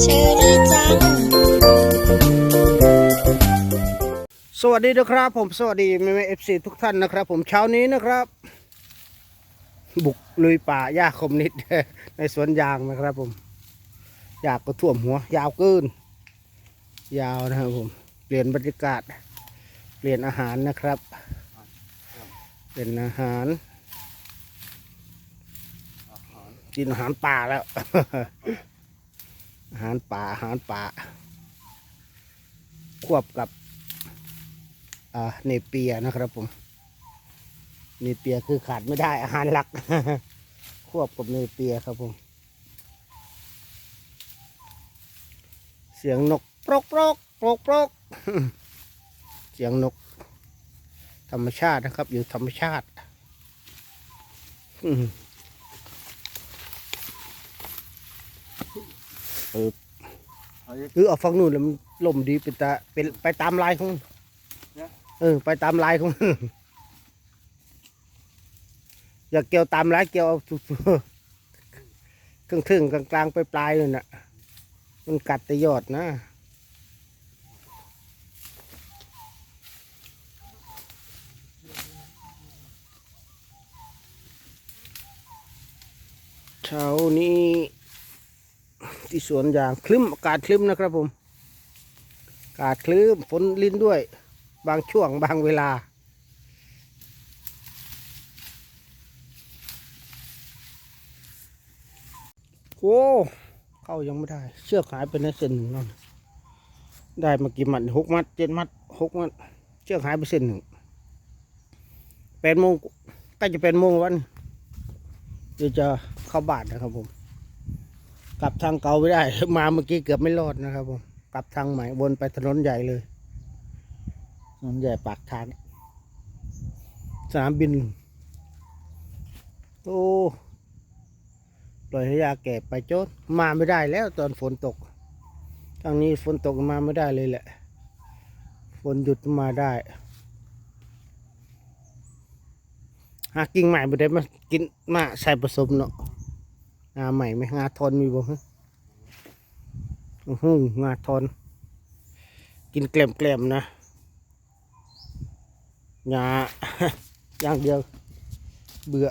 เชอรี่จัง สวัสดีนะครับ ผมสวัสดีแม่เอฟซีทุกท่านนะครับ ผมเช้านี้นะครับ บุกลุยป่าหญ้าคมนิด ในสวนยางนะครับ ผมอยากก็ท่วมหัว ยาวเกิน ยาวนะครับผม เปลี่ยนบรรยากาศ เปลี่ยนอาหารนะครับ เป็นอาหาร กินอาหารป่าแล้ว อาหารป่าอาหารป่า ควบกับเนเปียนะครับผม เนเปียคือขาดไม่ได้อาหารหลัก ควบกับเนเปียครับผม เสียงนกปรกปรกปรกปรกเสียงนก ธรรมชาตินะครับ อยู่ธรรมชาติ อืม เออเออเอาฟังนู่นแล้วมันลมดีเป็นตาเป็นไปตามลายของเออ ไปตามลายของมันอย่าเกี่ยวตามลายเกี่ยวเอาสุดๆครึ่งถึงๆกลางๆไปปลายๆนั่นน่ะ มันกัดแต่ยอดนะเช้านี้ ที่สวนยางคลึ้มอากาศคลึ้มนะครับผมอากาศคลึ้มฝนลินด้วย บางช่วงบางเวลา โอ้เข้ายังไม่ได้ เชือกหายไปในเส้นหนึ่งนั่นได้มากี่มัดหกมัดเจ็ดมัดหกมัดเชือกหายไปเส้นหนึ่งแปดโมงใกล้จะเป็นโมงวันเดี๋ยวจะเข้าบ้านนะครับผม กลับทางเก่าไม่ได้ มาเมื่อกี้เกือบไม่รอดนะครับผมกลับทางใหม่วนไปถนนใหญ่เลยถนนใหญ่ปากทางสนามบิน โอ้ปล่อยให้ยาแก่ไปโจนมาไม่ได้แล้วตอนฝนตก ทางนี้ฝนตกมาไม่ได้เลยแหละ ฝนหยุดมาได้ หากิ่งใหม่ไปได้มากินมาใส่ผสมเนาะ งาใหม่ไหมงาทอนมีบ่ฮะอื้อหืองาทอนกินแกลมๆนะหญ้าอย่างเดียว เบื่อ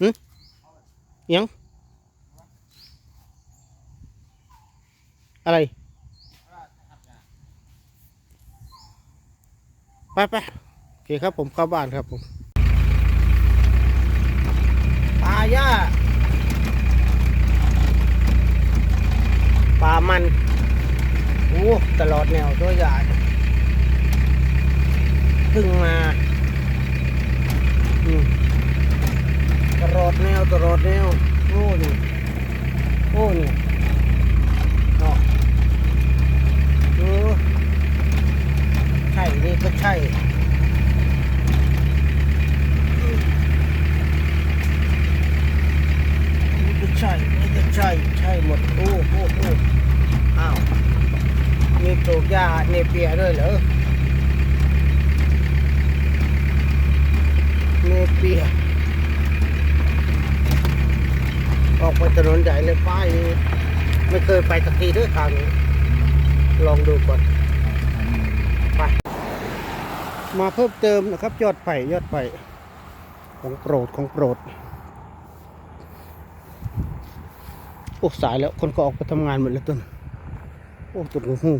หึยังอะไรไปไปโอเคครับผมเข้าบ้านครับผมปลาย่า ปลามันโอ้ตลอดแนวตัวใหญ่เพึ่งมาอืมตลอดแนวตลอดแนวโอ้นี่โอ้นี่เนาะเออใช่นี่ก็ใช่นี่ก็ใช่ ใช่ใช่หมดโอ้โอ้โอ้อ้าวมีปลูกหญ้าเนเปียด้วยเหรอเนเปียออกไปถนนใหญ่เลยป้ายไม่เคยไปสักทีด้วยทางนี้ลองดูก่อนไปมาเพิ่มเติมนะครับยอดไผ่ยอดไผ่ของโปรดของโปรด โอ้สายแล้วคนก็ออกไปทำงานหมดแล้วต้นโอ้ตุดหู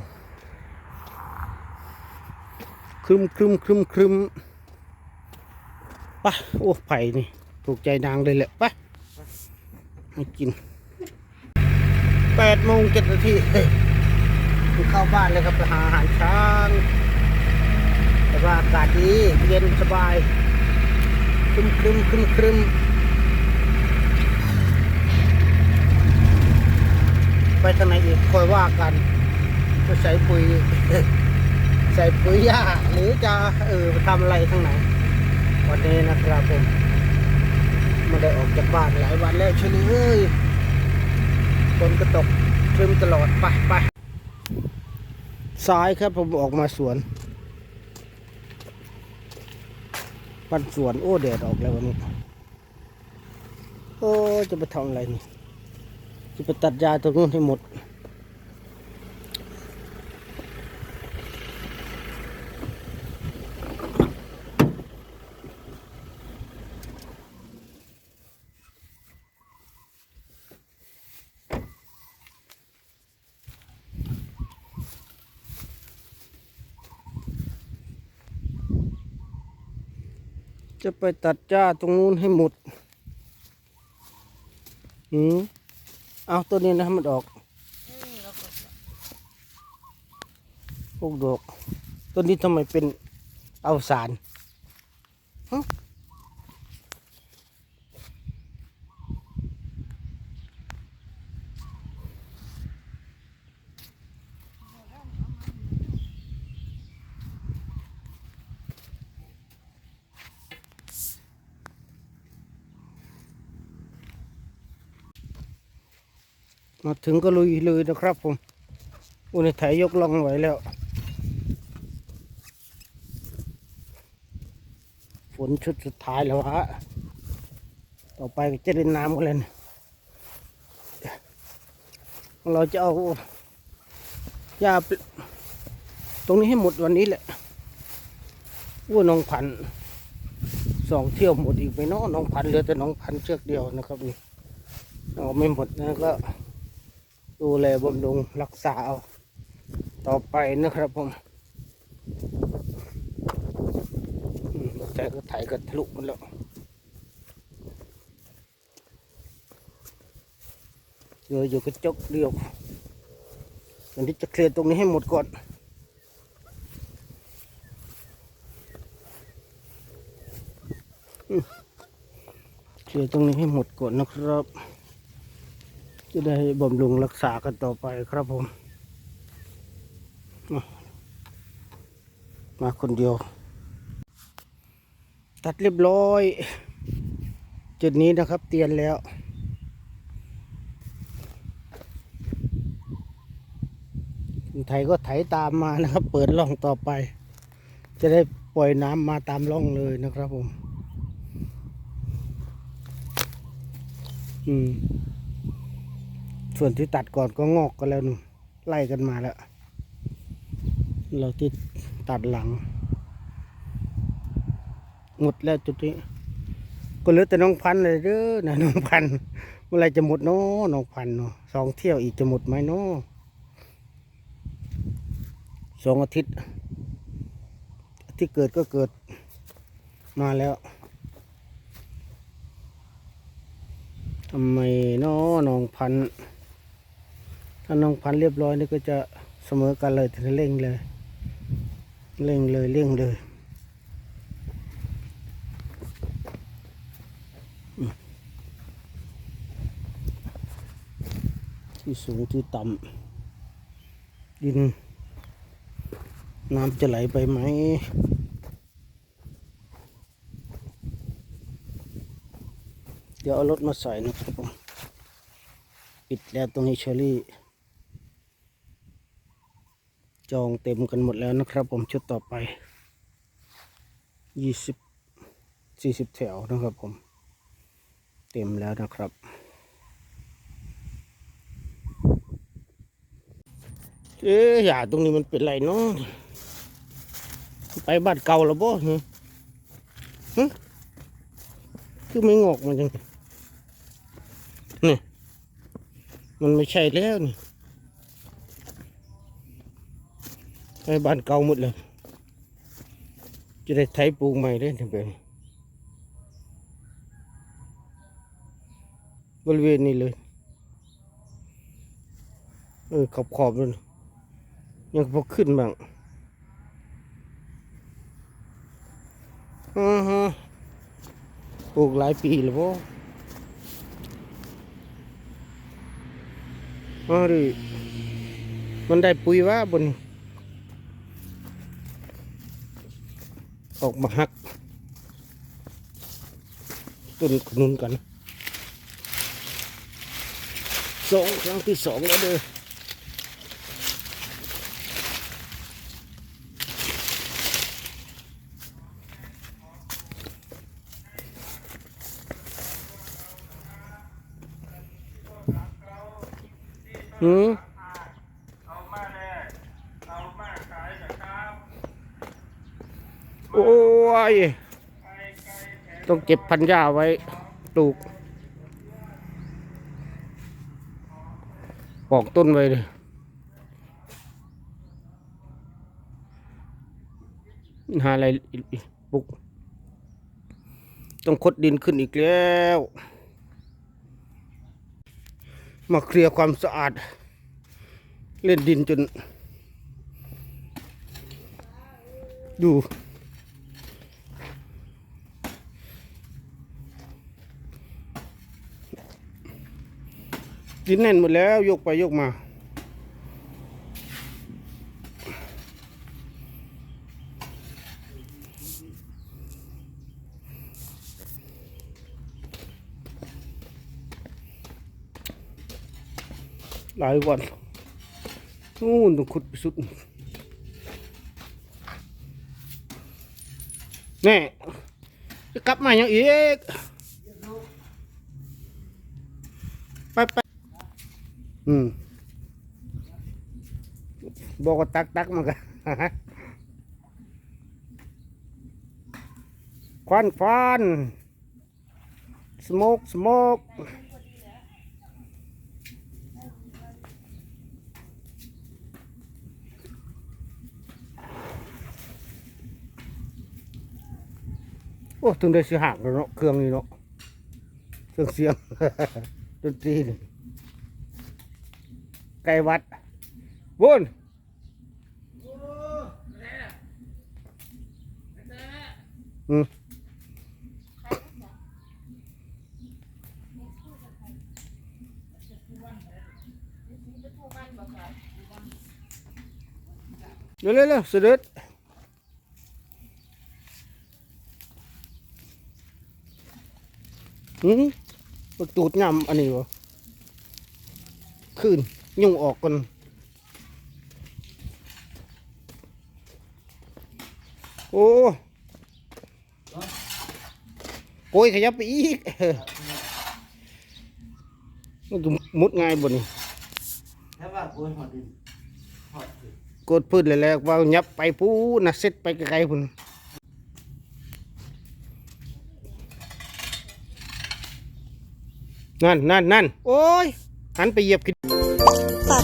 ครึมครึมครึมครึมไปโอ้ไผ่นี่ ถูกใจนางเลยแหละไปให้กินแปดโมงเจ็ดนาทีเฮ้ยเข้าบ้านเลยครับไปหาอาหารช้างแต่ว่าอากาศดีเย็นสบายครึมครึมครึมครึม ไปทางไหนอีกคอยว่ากันจะใส่ปุ๋ย ใส่ปุ๋ยหญ้าหรือจะเออทำอะไรทางไหน วันนี้นะครับผมไม่ได้ออกจากบ้านหลายวันแล้วเชยวนี้เอ้ยฝนก็ตกครึมตลอดไปไปซ้ายครับผมออกมาสวนบ้านสวนโอ้แดดออกแล้ววันนี้ โอ้ จะไปทำอะไรนี่ ไปตัดยาตรงนู้นให้หมด จะไปตัดหญ้าตรงนู้นให้หมดหืม เอาตัวนี้นะให้มันออกอืมแล้วก็พวกดอกตัวนี้ทำไมเป็นเอาสาร มาถึงก็ลุยเลยนะครับผมอุณหถ่ายยกลองไหวแล้ว ฝนชุดสุดท้ายแล้วฮะ ต่อไปจะเล่นน้ำกันเลยนะเราจะเอาหญ้าตรงนี้ให้หมดวันนี้แหละอ้วนน้องพันธ์สองเที่ยวหมดอีกไปเนาะน้องพันธ์เหลือแต่น้องพันธ์เชือกเดียวนะครับนี่เอาไม่หมดนะก็ ดูแลบำรุงรักษาเอาต่อไปนะครับผมอืมแต่ก็ไถก็ทะลุมันแล้วเหลืออยู่กระจกเดียวอันนี้จะเคลียร์ตรงนี้ให้หมดก่อนเคลียร์ตรงนี้ให้หมดก่อนนะครับ จะได้บำรุงรักษากันต่อไปครับผม มาคนเดียว ตัดเรียบร้อย จุดนี้นะครับเตียนแล้วไทยก็ไถตามมานะครับ เปิดร่องต่อไป จะได้ปล่อยน้ำมาตามร่องเลยนะครับผม อืม ส่วนที่ตัดก่อนก็งอกกันแล้วนู่นไล่กันมาแล้ว เราที่ตัดหลัง หมดแล้วจุดนี้ก็เหลือแต่น้องพันเลยเด้อนะน้องพันเมื่อไรจะหมดเนาะน้องพันเนาะสองเที่ยวอีกจะหมดไหมเนาะสองอาทิตย์ ที่เกิดก็เกิดมาแล้วทำไมเนาะน้องพันธุ์าน้องพันธ์เรียบร้อยนี่ก็จะเสมอกันเลยถึงเร่งเลยเร่งเลยเร่งเลยที่สูงที่ต่ำดิน น้ำจะไหลไปไหมเดี๋ยวเอารถมาใส่นะครับผมปิดแล้วตรงนี้เชอรี่ จองเต็มกันหมดแล้วนะครับผมชุดต่อไปยี่สิบสี่สิบแถวนะครับผม เต็มแล้วนะครับ เอ๊ะอย่าตรงนี้มันเป็นไรเนาะไปบ้านเก่าแล้วบ่ฮะฮะคือไม่งอกมันจังนี่มันไม่ใช่แล้วนี่ ไปบ้านเก่าหมดเลย จะได้ไถปลูกใหม่ได้ถึงเป็นบริเวณนี้เลย เออขอบขอบเลยยังพอขึ้นบ้างอือฮะปลูกหลายปีแล้วพ่อ๋อดิมันได้ปุ๋ยว่าบน ออกมาหักต้นขนุนกันสองครั้งที่สองแล้วเด้อ嗯。Hmm? โอ้ย ต้องเก็บพันธุ์หญ้าไว้ปลูกปอกต้นไว้เลยหาอะไรปลูก ต้องคดดินขึ้นอีกแล้ว มาเคลียร์ความสะอาด เล่นดินจน ดู ดินแน่นหมดแล้วยกไปยกมา หลายวันนู่นต้องขุดไปสุดแน่จะกลับมาอย่างอีก ไปไป อืมบอกว่าตักตักมันกันควันควันสโมกสโมกโอ้ถึงได้เสิหักแล้วเนาะเครื่องนี้เนาะเครื่องเสียงดนตรีนี่ ไก่วัดวุ้นอืมเร็วเร็วเร็วเสด็จอืมตูดยำอันนี้วะคืน ยุ่งออกกันโอ้โอ้ยขยับไปอีกมันก็มุดง่ายบนนี้ถ้าว่าโกยหอดดินหอดดินกดพืชเลยแล้วว่ายับไปปูนะเซ็ตไปไกลๆพุ่นนั่นนั่นนั่นโอ้ยหันไปเหยียบกินฝาก